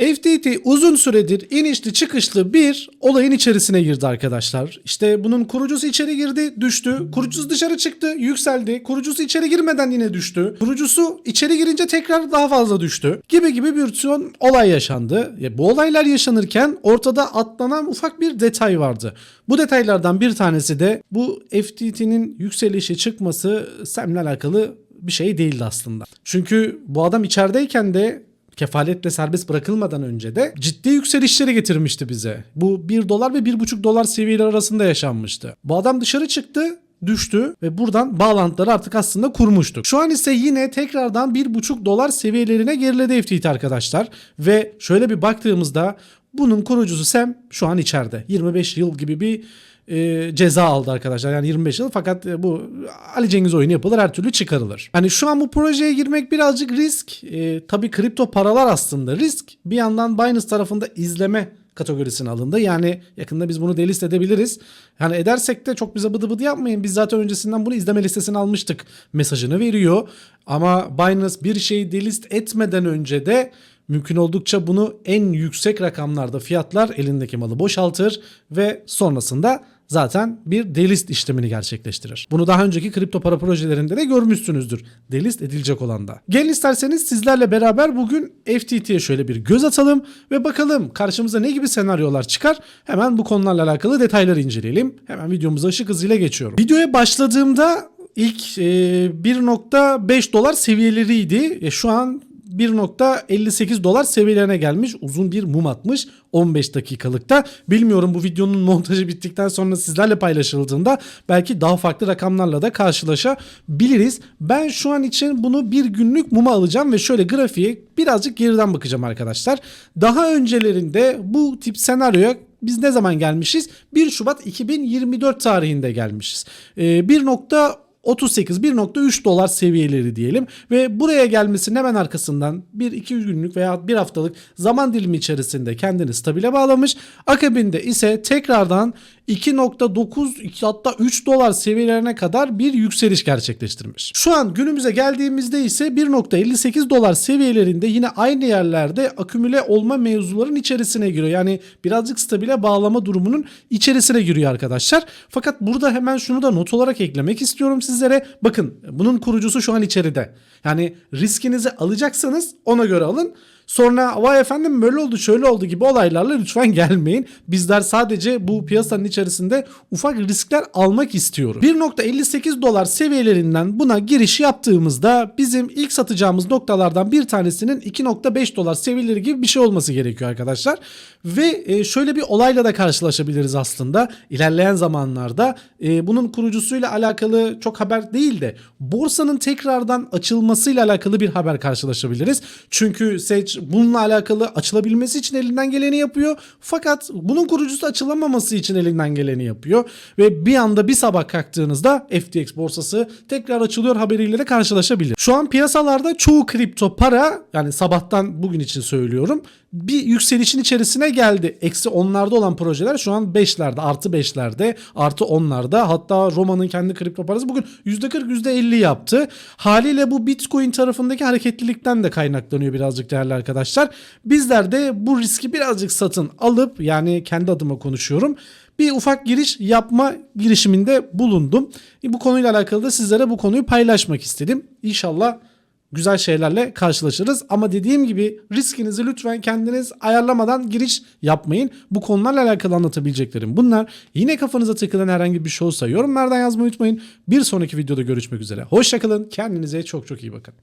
FTT uzun süredir inişli çıkışlı bir olayın içerisine girdi arkadaşlar. İşte bunun kurucusu içeri girdi, düştü. Kurucusu dışarı çıktı, yükseldi. Kurucusu içeri girmeden yine düştü. Kurucusu içeri girince tekrar daha fazla düştü. Gibi gibi bir ton olay yaşandı. Ya bu olaylar yaşanırken ortada atlanan ufak bir detay vardı. Bu detaylardan bir tanesi de bu FTT'nin yükselişe çıkması Sam'le alakalı bir şey değildi aslında. Çünkü bu adam içerideyken de kefaletle serbest bırakılmadan önce de ciddi yükselişleri getirmişti bize. Bu 1 dolar ve 1,5 dolar seviyeleri arasında yaşanmıştı. Bu adam dışarı çıktı düştü ve buradan bağlantıları artık aslında kurmuştuk. Şu an ise yine tekrardan 1,5 dolar seviyelerine geriledi FTT arkadaşlar. Ve şöyle bir baktığımızda bunun kurucusu Sam şu an içeride. 25 yıl gibi bir e, ceza aldı arkadaşlar. Yani 25 yıl fakat e, bu Ali Cengiz oyunu yapılır her türlü çıkarılır. Hani şu an bu projeye girmek birazcık risk. E, tabii kripto paralar aslında risk. Bir yandan Binance tarafında izleme kategorisine alındı. Yani yakında biz bunu delist edebiliriz. Yani edersek de çok bize bıdı bıdı yapmayın. Biz zaten öncesinden bunu izleme listesine almıştık mesajını veriyor. Ama Binance bir şeyi delist etmeden önce de mümkün oldukça bunu en yüksek rakamlarda fiyatlar elindeki malı boşaltır ve sonrasında zaten bir delist işlemini gerçekleştirir. Bunu daha önceki kripto para projelerinde de görmüşsünüzdür. Delist edilecek olan da. Gelin isterseniz sizlerle beraber bugün FTT'ye şöyle bir göz atalım ve bakalım karşımıza ne gibi senaryolar çıkar. Hemen bu konularla alakalı detayları inceleyelim. Hemen videomuza ışık hızıyla geçiyorum. Videoya başladığımda ilk e, 1.5 dolar seviyeleriydi. E, şu an 1.58 dolar seviyelerine gelmiş. Uzun bir mum atmış 15 dakikalıkta. Bilmiyorum bu videonun montajı bittikten sonra sizlerle paylaşıldığında belki daha farklı rakamlarla da karşılaşabiliriz. Ben şu an için bunu bir günlük muma alacağım ve şöyle grafiğe birazcık geriden bakacağım arkadaşlar. Daha öncelerinde bu tip senaryoya biz ne zaman gelmişiz? 1 Şubat 2024 tarihinde gelmişiz. Ee, 1. 38 1.3 dolar seviyeleri diyelim ve buraya gelmesinin hemen arkasından 1-2 günlük veya bir haftalık zaman dilimi içerisinde kendini stabile bağlamış. Akabinde ise tekrardan 2.9 hatta 3 dolar seviyelerine kadar bir yükseliş gerçekleştirmiş. Şu an günümüze geldiğimizde ise 1.58 dolar seviyelerinde yine aynı yerlerde akümüle olma mevzuların içerisine giriyor. Yani birazcık stabile bağlama durumunun içerisine giriyor arkadaşlar. Fakat burada hemen şunu da not olarak eklemek istiyorum sizlere. Bakın bunun kurucusu şu an içeride. Yani riskinizi alacaksanız ona göre alın. Sonra vay efendim böyle oldu şöyle oldu gibi olaylarla lütfen gelmeyin. Bizler sadece bu piyasanın içerisinde ufak riskler almak istiyoruz. 1.58 dolar seviyelerinden buna giriş yaptığımızda bizim ilk satacağımız noktalardan bir tanesinin 2.5 dolar seviyeleri gibi bir şey olması gerekiyor arkadaşlar. Ve e, şöyle bir olayla da karşılaşabiliriz aslında ilerleyen zamanlarda. E, bunun kurucusuyla alakalı çok haber değil de borsanın tekrardan açılmasıyla alakalı bir haber karşılaşabiliriz. Çünkü Sage bununla alakalı açılabilmesi için elinden geleni yapıyor. Fakat bunun kurucusu açılamaması için elinden geleni yapıyor. Ve bir anda bir sabah kalktığınızda FTX borsası tekrar açılıyor haberiyle de karşılaşabilir. Şu an piyasalarda çoğu kripto para yani sabahtan bugün için söylüyorum bir yükselişin içerisine geldi. Eksi onlarda olan projeler şu an 5'lerde artı 5'lerde artı 10'larda hatta Roma'nın kendi kripto parası bugün %40 %50 yaptı. Haliyle bu Bitcoin tarafındaki hareketlilikten de kaynaklanıyor birazcık değerli arkadaşlar. Bizler de bu riski birazcık satın alıp yani kendi adıma konuşuyorum bir ufak giriş yapma girişiminde bulundum. Bu konuyla alakalı da sizlere bu konuyu paylaşmak istedim. İnşallah güzel şeylerle karşılaşırız. Ama dediğim gibi riskinizi lütfen kendiniz ayarlamadan giriş yapmayın. Bu konularla alakalı anlatabileceklerim bunlar. Yine kafanıza takılan herhangi bir şey olsa yorumlardan yazmayı unutmayın. Bir sonraki videoda görüşmek üzere. Hoşçakalın. Kendinize çok çok iyi bakın.